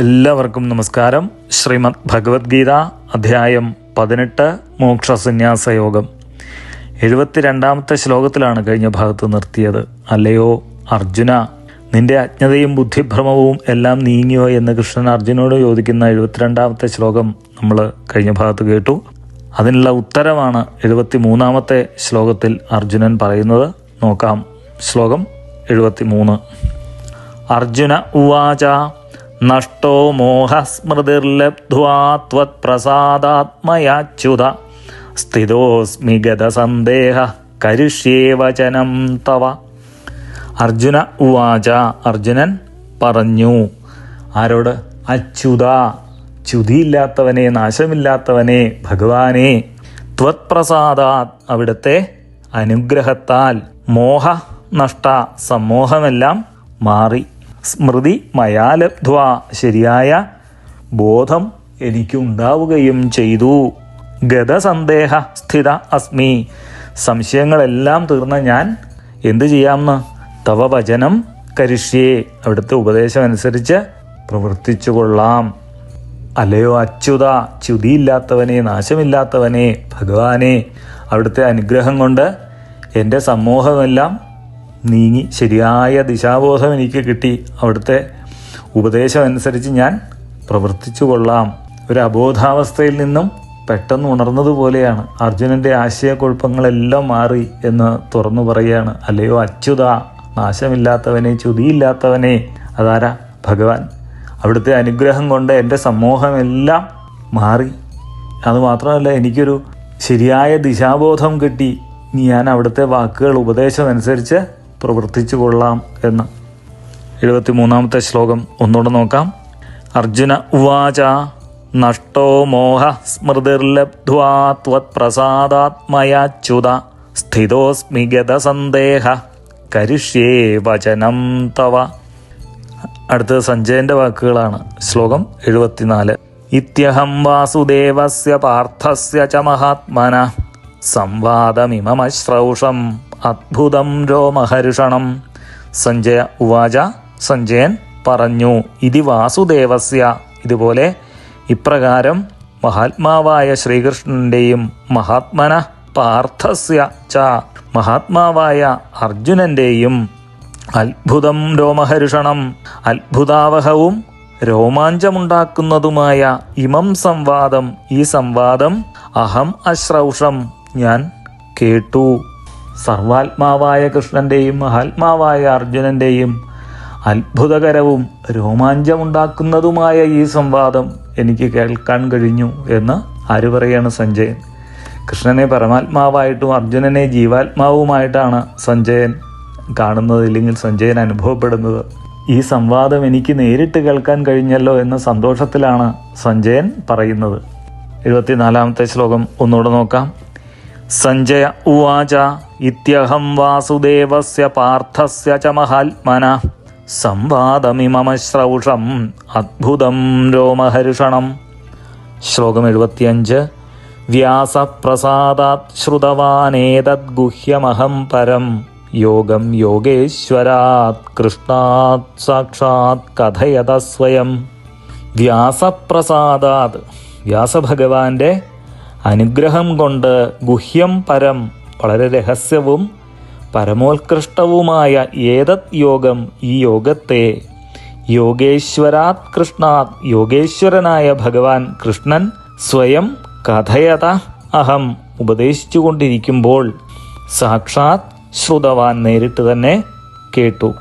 എല്ലാവർക്കും നമസ്കാരം. ശ്രീമദ് ഭഗവത്ഗീത അധ്യായം പതിനെട്ട് മോക്ഷസന്യാസ യോഗം. എഴുപത്തിരണ്ടാമത്തെ ശ്ലോകത്തിലാണ് കഴിഞ്ഞ ഭാഗത്ത് നിർത്തിയത്. അല്ലയോ അർജുന നിന്റെ അജ്ഞതയും ബുദ്ധിഭ്രമവും എല്ലാം നീങ്ങിയോ എന്ന് കൃഷ്ണൻ അർജുനോട് ചോദിക്കുന്ന എഴുപത്തിരണ്ടാമത്തെ ശ്ലോകം നമ്മൾ കഴിഞ്ഞ ഭാഗത്ത് കേട്ടു. അതിനുള്ള ഉത്തരമാണ് എഴുപത്തി മൂന്നാമത്തെ ശ്ലോകത്തിൽ അർജുനൻ പറയുന്നത്. നോക്കാം. ശ്ലോകം എഴുപത്തി മൂന്ന് അർജുന ഉവാച നഷ്ടോ മോഹസ്മൃതിർലബ്ധ്വാത്വത്പ്രസാദാത്മയാച്യുത. സ്ഥിതോസ്മി ഗതസന്ദേഹ കരിഷ്യേ വചനം തവ. അർജുന ഉവാച അർജുനൻ പറഞ്ഞു ആരോട്? അച്യുത. ച്യുതിയില്ലാത്തവനെ നാശമില്ലാത്തവനെ ഭഗവാനെ. ത്വത്പ്രസാദാത് അവിടുത്തെ അനുഗ്രഹത്താൽ മോഹ നഷ്ട സമ്മോഹമെല്ലാം മാറി. സ്മൃതി മയാലബ്ധ്വ ശരിയായ ബോധം എനിക്കുണ്ടാവുകയും ചെയ്തു. ഗതസന്ദേഹ സ്ഥിത അസ്മി. സംശയങ്ങളെല്ലാം തീർന്ന ഞാൻ എന്തു ചെയ്യാമെന്ന് തവ വചനം കരിഷ്യേ. അവിടുത്തെ ഉപദേശം അനുസരിച്ച് പ്രവർത്തിച്ചു കൊള്ളാം. അല്ലയോ അച്യുത ച്യുതിയില്ലാത്തവനെ നാശമില്ലാത്തവനെ ഭഗവാനെ അവിടുത്തെ അനുഗ്രഹം കൊണ്ട് എന്റെ സമൂഹമെല്ലാം നീങ്ങി ശരിയായ ദിശാബോധം എനിക്ക് കിട്ടി. അവിടുത്തെ ഉപദേശം അനുസരിച്ച് ഞാൻ പ്രവർത്തിച്ചു കൊള്ളാം. ഒരു അബോധാവസ്ഥയിൽ നിന്നും പെട്ടെന്ന് ഉണർന്നതുപോലെയാണ് അർജുനന്റെ ആശയക്കുഴപ്പങ്ങളെല്ലാം മാറി എന്ന് തുറന്നു പറയുകയാണ് അല്ലയോ അച്യുത നാശമില്ലാത്തവനെ ചുതിയില്ലാത്തവനെ അതാരാ ഭഗവാൻ? അവിടുത്തെ അനുഗ്രഹം കൊണ്ട് എന്റെ സമൂഹമെല്ലാം മാറി. അതുമാത്രമല്ല എനിക്കൊരു ശരിയായ ദിശാബോധം കിട്ടി. ഞാൻ അവിടുത്തെ വാക്കുകൾ ഉപദേശം അനുസരിച്ച് പ്രവർത്തിച്ചു കൊള്ളാം എന്ന്. എഴുപത്തി മൂന്നാമത്തെ ശ്ലോകം ഒന്നുകൂടെ നോക്കാം. അർജുന ഉവാച നഷ്ടോ മോഹ സ്മൃതിർലബ്ധ്വാ ത്വത്പ്രസാദാത്മയാച്യുത സ്ഥിതോസ്മി ഗതസന്ദേഹ കരിഷ്യേ വചനം തവ. അടുത്തത് സഞ്ജയന്റെ വാക്കുകളാണ്. ശ്ലോകം എഴുപത്തിനാല്. ഇത്യഹം വാസുദേവസ്യ പാർത്ഥസ്യ ച മഹാത്മന സംവാദമിമശ്രൗഷം അദ്ഭുതം രോമഹർഷണം സഞ്ജയ ഉവാച സഞ്ജയൻ പറഞ്ഞു ഇതി വാസുദേവസ്യ. ഇതുപോലെ ഇപ്രകാരം മഹാത്മാവായ ശ്രീകൃഷ്ണന്റെയും മഹാത്മന പാർത്ഥസ്യ ച മഹാത്മാവായ അർജുനന്റെയും അത്ഭുതം രോമഹരുഷണം. അത്ഭുതാവഹവും രോമാഞ്ചമുണ്ടാക്കുന്നതുമായ ഇമം സംവാദം. ഈ സംവാദം അഹം അശ്രൗഷം. ഞാൻ കേട്ടു. സർവാത്മാവായ കൃഷ്ണന്റെയും മഹാത്മാവായ അർജുനന്റെയും അത്ഭുതകരവും രോമാഞ്ചമുണ്ടാക്കുന്നതുമായ ഈ സംവാദം എനിക്ക് കേൾക്കാൻ കഴിഞ്ഞു എന്ന് ആര് പറയാണ് സഞ്ജയൻ? കൃഷ്ണനെ പരമാത്മാവായിട്ടും അർജുനനെ ജീവാത്മാവുമായിട്ടാണ് സഞ്ജയൻ കാണുന്നത് ഇല്ലെങ്കിൽ സഞ്ജയൻ അനുഭവപ്പെടുന്നത്. ഈ സംവാദം എനിക്ക് നേരിട്ട് കേൾക്കാൻ കഴിഞ്ഞല്ലോ എന്ന സന്തോഷത്തിലാണ് സഞ്ജയൻ പറയുന്നത്. എഴുപത്തിനാലാമത്തെ ശ്ലോകം ഒന്നുകൂടെ നോക്കാം. സഞ്ജയ ഉവാച ഇത്യഹം വാസുദേവസ്യ പാർത്ഥസ്യ ച മഹാത്മന. സംവാദമിമശ്രൗഷം അദ്ഭുതം രോമഹർഷണം ശ്ലോകം എഴുപത്തിയഞ്ച്. വ്യാസപ്രസാദാത് ശ്രുതവാനേതദ്ഗുഹ്യമഹം പരം. യോഗം യോഗേശ്വരാത് കൃഷ്ണാത് സാക്ഷാത് കഥയത സ്വയം. വ്യാസപ്രസാദാത്. വ്യാസഭഗവാന്റെ അനുഗ്രഹം കൊണ്ട് ഗുഹ്യം പരം വളരെ രഹസ്യവും പരമോത്കൃഷ്ടവുമായ ഏതത് യോഗം ഈ യോഗത്തെ? യോഗേശ്വരാത് കൃഷ്ണാത് യോഗേശ്വരനായ ഭഗവാൻ കൃഷ്ണൻ സ്വയം കഥയത അഹം ഉപദേശിച്ചുകൊണ്ടിരിക്കുമ്പോൾ സാക്ഷാത് ശ്രുതവാൻ നേരിട്ട് തന്നെ കേട്ടു.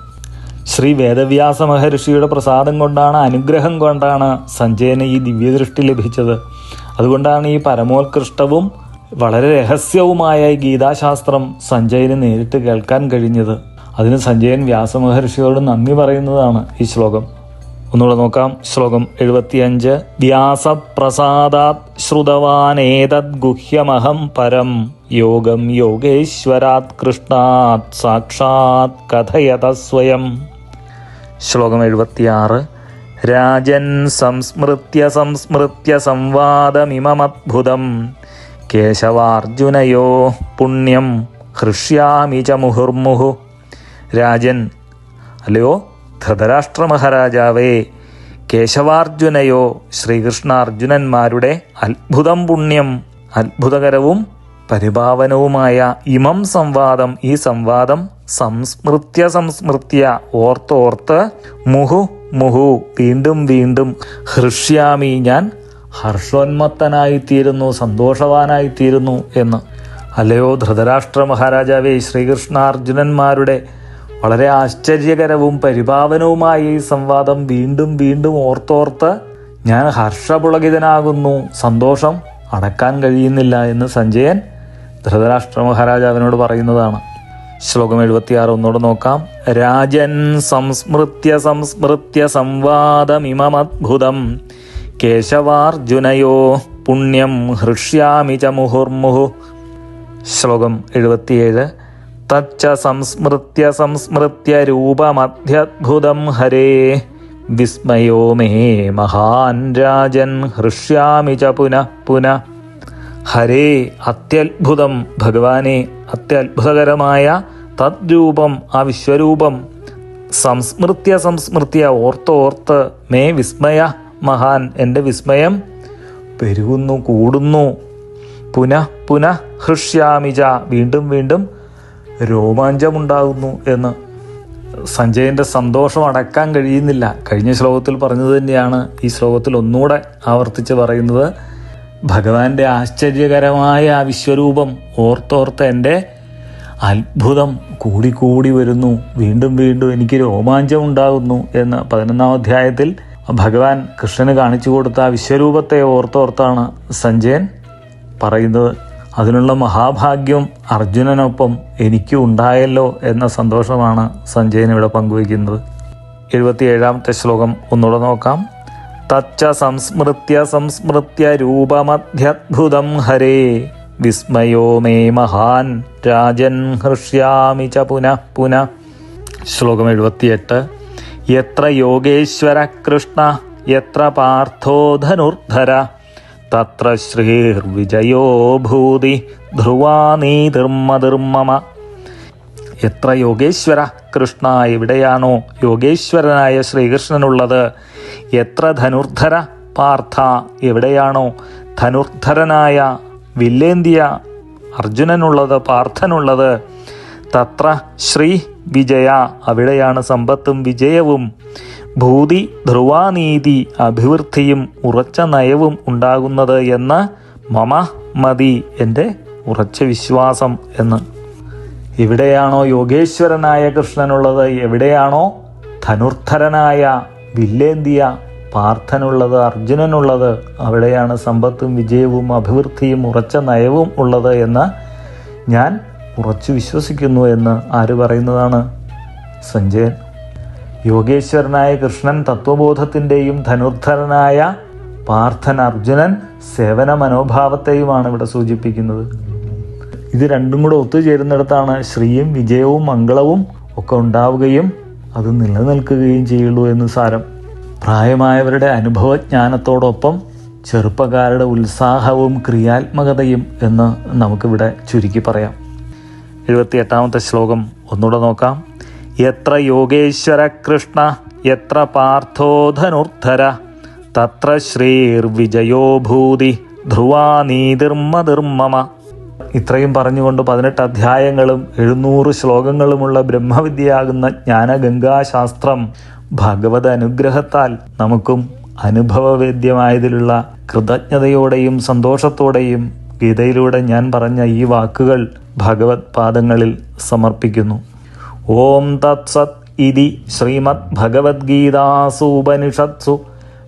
ശ്രീ വേദവ്യാസ മഹർഷിയുടെ പ്രസാദം കൊണ്ടാണ് അനുഗ്രഹം കൊണ്ടാണ് സഞ്ജയന് ഈ ദിവ്യദൃഷ്ടി ലഭിച്ചത്. അതുകൊണ്ടാണ് ഈ പരമോത്കൃഷ്ടവും വളരെ രഹസ്യവുമായ ഗീതാശാസ്ത്രം സഞ്ജയന് നേരിട്ട് കേൾക്കാൻ കഴിഞ്ഞത്. അതിന് സഞ്ജയൻ വ്യാസമഹർഷിയോട് നന്ദി പറയുന്നതാണ് ഈ ശ്ലോകം. ഒന്നുകൂടെ നോക്കാം. ശ്ലോകം എഴുപത്തിയഞ്ച്. വ്യാസപ്രസാദാത് ശ്രുതവാനേതദ് ഗുഹ്യമഹം പരം. യോഗം യോഗേശ്വരാത് കൃഷ്ണാത് സാക്ഷാത് കഥയത സ്വയം. ശ്ലോകം എഴുപത്തിയാറ്. രാജൻ സംസ്മൃത്യ സംസ്മൃത്യ സംവാദമിമമദ്ഭുതം. കേശവാർജുനയോ പുണ്യം ഹൃഷ്യാമി ച മുഹുർമുഹു. രാജൻ അല്ലയോ ധൃതരാഷ്ട്ര മഹാരാജാവേ കേശവാർജുനയോ ശ്രീകൃഷ്ണാർജുനന്മാരുടെ അത്ഭുതം പുണ്യം അത്ഭുതകരവും പരിഭാവനവുമായ ഇമം സംവാദം ഈ സംവാദം സംസ്മൃത്യ സംസ്മൃത്യ ഓർത്തോർത്ത് മുഹു മുഹു വീണ്ടും വീണ്ടും ഹൃഷ്യാമി ഞാൻ ഹർഷോന്മത്തനായിത്തീരുന്നു സന്തോഷവാനായിത്തീരുന്നു എന്ന്. അല്ലയോ ധൃതരാഷ്ട്ര മഹാരാജാവേ ശ്രീകൃഷ്ണാർജുനന്മാരുടെ വളരെ ആശ്ചര്യകരവും പരിപാവനവുമായ ഈ സംവാദം വീണ്ടും വീണ്ടും ഓർത്തോർത്ത് ഞാൻ ഹർഷപുളകിതനാകുന്നു സന്തോഷം അടക്കാൻ കഴിയുന്നില്ല എന്ന് സഞ്ജയൻ ധൃതരാഷ്ട്ര മഹാരാജാവിനോട് പറയുന്നതാണ്. ശ്ലോകം എഴുപത്തിയാറ് ഒന്നുകൂടെ നോക്കാം. രാജൻ സംസ്മൃത്യ സംസ്മൃത്യ സംവാദമിമമദ്ഭുതം. കേശവാർജുനയോ പുണ്യം ഹൃഷ്യാമി ച മുഹുർമുഹു. ശ്ലോകം എഴുപത്തിയേഴ്. തച്ച സംസ്മൃത്യ സംസ്മൃത്യ രൂപമധ്യദ്ഭുതം ഹരേ. വിസ്മയോ മേ മഹാൻ രാജൻ ഹൃഷ്യാമി ച പുനഃ പുനഃ. ഹരേ അത്യത്ഭുതം ഭഗവാനെ അത്യത്ഭുതകരമായ തദ്രൂപം ആ വിശ്വരൂപം. സംസ്മൃത്യ സംസ്മൃത്യ ഓർത്തോർത്ത് മേ വിസ്മയ മഹാൻ എന്റെ വിസ്മയം പെരുകുന്നു കൂടുന്നു. പുനഃ പുനഃ ഹൃഷ്യാമിജ വീണ്ടും വീണ്ടും രോമാഞ്ചമുണ്ടാകുന്നു എന്ന്. സഞ്ജയന്റെ സന്തോഷം അടക്കാൻ കഴിയുന്നില്ല. കഴിഞ്ഞ ശ്ലോകത്തിൽ പറഞ്ഞത് തന്നെയാണ്. ഈ ശ്ലോകത്തിൽ ഒന്നുകൂടെ ആവർത്തിച്ച് പറയുന്നത്. ഭഗവാന്റെ ആശ്ചര്യകരമായ ആ വിശ്വരൂപം ഓർത്തോർത്ത് എന്റെ അത്ഭുതം കൂടിക്കൂടി വരുന്നു. വീണ്ടും വീണ്ടും എനിക്ക് രോമാഞ്ചം ഉണ്ടാകുന്നു എന്ന് പതിനൊന്നാം അധ്യായത്തിൽ ഭഗവാൻ കൃഷ്ണന് കാണിച്ചു കൊടുത്ത ആ വിശ്വരൂപത്തെ ഓർത്തോർത്താണ് സഞ്ജയൻ പറയുന്നത്. അതിനുള്ള മഹാഭാഗ്യം അർജുനനൊപ്പം എനിക്കും ഉണ്ടായല്ലോ എന്ന സന്തോഷമാണ് സഞ്ജയൻ ഇവിടെ പങ്കുവയ്ക്കുന്നത്. എഴുപത്തിയേഴാമത്തെ ശ്ലോകം ഒന്നുകൂടെ നോക്കാം. തച്ച സംസ്മൃത്യ സംസ്മൃത്യ രൂപമധ്യദ്ഭുതം ഹരേ. വിസ്മയോ മേ മഹാൻ. രാജൻ ഹൃഷ്യാമി ച പുനഃ പുന. ശ്ലോകം എഴുപത്തിയെട്ട്. എത്ര യോഗേശ്വര കൃഷ്ണ എത്ര പാർത്ഥോ ധനുർധര. തത്ര ശ്രീർവിജയോ ഭൂതി ധ്രുവാ ധർമ്മധർമ്മമ എത്ര യോഗേശ്വര കൃഷ്ണ എവിടെയാണോ യോഗേശ്വരനായ ശ്രീകൃഷ്ണനുള്ളത്. എത്ര ധനുർധര? പാർത്ഥ എവിടെയാണോ? ധനുർധരനായ വില്ലേന്തിയ അർജുനനുള്ളത് പാർത്ഥനുള്ളത്. തത്ര ശ്രീ വിജയ അവിടെയാണ് സമ്പത്തും വിജയവും. ഭൂതി ധ്രുവാനീതി അഭിവൃദ്ധിയും ഉറച്ച നയവും ഉണ്ടാകുന്നത് എന്ന് മമ മതി എന്റെ ഉറച്ച വിശ്വാസം എന്ന്. എവിടെയാണോ യോഗേശ്വരനായ കൃഷ്ണനുള്ളത്? എവിടെയാണോ ധനുർധരനായ വില്ലേന്തിയ പാർത്ഥനുള്ളത് അർജുനനുള്ളത് അവിടെയാണ് സമ്പത്തും വിജയവും അഭിവൃദ്ധിയും ഉറച്ച നയവും ഉള്ളത് എന്ന് ഞാൻ ഉറച്ചു വിശ്വസിക്കുന്നു എന്ന് ആര് പറയുന്നതാണ്? സഞ്ജയൻ. യോഗേശ്വരനായ കൃഷ്ണൻ തത്വബോധത്തിന്റെയും ധനുർധരനായ പാർത്ഥൻ അർജുനൻ സേവന മനോഭാവത്തെയുമാണ് ഇവിടെ സൂചിപ്പിക്കുന്നത്. ഇത് രണ്ടും കൂടെ ഒത്തുചേരുന്നിടത്താണ് ശ്രീയും വിജയവും മംഗളവും ഒക്കെ ഉണ്ടാവുകയും അത് നിലനിൽക്കുകയും ചെയ്യുള്ളൂ എന്ന് സാരം. പ്രായമായവരുടെ അനുഭവജ്ഞാനത്തോടൊപ്പം ചെറുപ്പക്കാരുടെ ഉത്സാഹവും ക്രിയാത്മകതയും എന്ന് നമുക്കിവിടെ ചുരുക്കി പറയാം. എഴുപത്തിയെട്ടാമത്തെ ശ്ലോകം ഒന്നുകൂടെ നോക്കാം. എത്ര യോഗേശ്വര കൃഷ്ണ എത്ര പാർത്ഥോധനുർദ്ധര തത്ര ശ്രീർവിജയോഭൂതി ഭൂതി ധ്രുവാ നീതിർമ്മതിർമ്മമ ഇത്രയും പറഞ്ഞുകൊണ്ട് പതിനെട്ട് അധ്യായങ്ങളും എഴുന്നൂറ് ശ്ലോകങ്ങളുമുള്ള ബ്രഹ്മവിദ്യയാകുന്ന ജ്ഞാനഗംഗാശാസ്ത്രം ഭഗവത് അനുഗ്രഹത്താൽ നമുക്കും അനുഭവവേദ്യമായതിലുള്ള കൃതജ്ഞതയോടെയും സന്തോഷത്തോടെയും ഗീതയിലൂടെ ഞാൻ പറഞ്ഞ ഈ വാക്കുകൾ ഭഗവത് പാദങ്ങളിൽ സമർപ്പിക്കുന്നു. ഓം തത്സത് ഇതി ശ്രീമദ് ഭഗവത്ഗീതാസൂപനിഷത്സു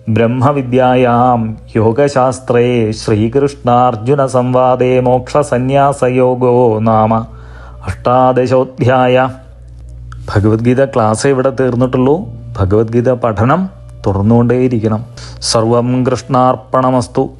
ബ്രഹ്മവിദ്യായാം യോഗശാസ്ത്രേ ശ്രീകൃഷ്ണാർജുന സംവാദേ മോക്ഷസന്യാസയോഗോ നാമ അഷ്ടാദശോധ്യായ. ഭഗവത്ഗീത ക്ലാസ് ഇവിടെ തീർന്നിട്ടുള്ളൂ. ഭഗവത്ഗീത പഠനം തുടർന്നുകൊണ്ടേയിരിക്കണം സർവം കൃഷ്ണാർപ്പണമസ്തു.